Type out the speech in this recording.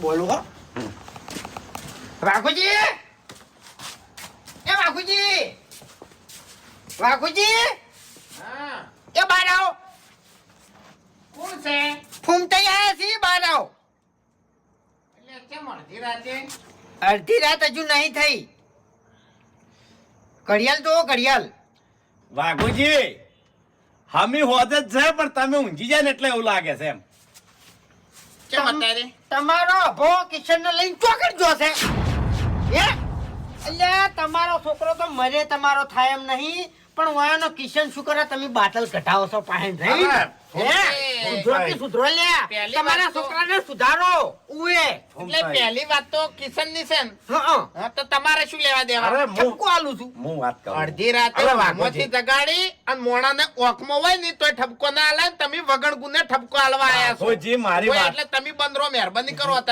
બોલું હો વાઘુજી? એ વાઘુજી? વાઘુજી? હા એ બહાર આવો. કોણ છે? ફૂમતાઈ આયા છીએ બહાર આવો. એટલે કેમ અડધી રાતે? અડધી રાત હજુ નહીં થઈ. ઘડિયાળ તો ઘડિયાળ. વાઘુજી હમી હોત જ છે પણ તમે ઊંઘી જાય ને એટલે એવું લાગે છે એમ. કેમ અત્યારે? તમારો અભો કિશન ને લઈને ચોકડ જો છે. હે? એટલે તમારો છોકરો તો મરે તમારો થાય એમ નહીં. પણ વાયાનો કિશન શું કરે? તમે બાટલ ઘટાવો છો પાહેન રહી હે સુધરો કે સુધરો લ્યા? પહેલી તમારા તો- છોકરાને સુધારો ઉએ. એટલે પહેલી વાત તો કિશનની છે હા, તો તમારે શું લેવા દેવા અરે હું ઠપકો આલું છું. હું વાત કરું. અડધી રાતે અરે જગાડી અને મોણાને ઓકમો હોય ને તોય ઠપકો ના આલે તમે વગણ ગુને ઠપકો આલવા આયા છો. વાઘોજી, મારી વાત. એટલે તમે બંદરો મહેરબાની કરો હતા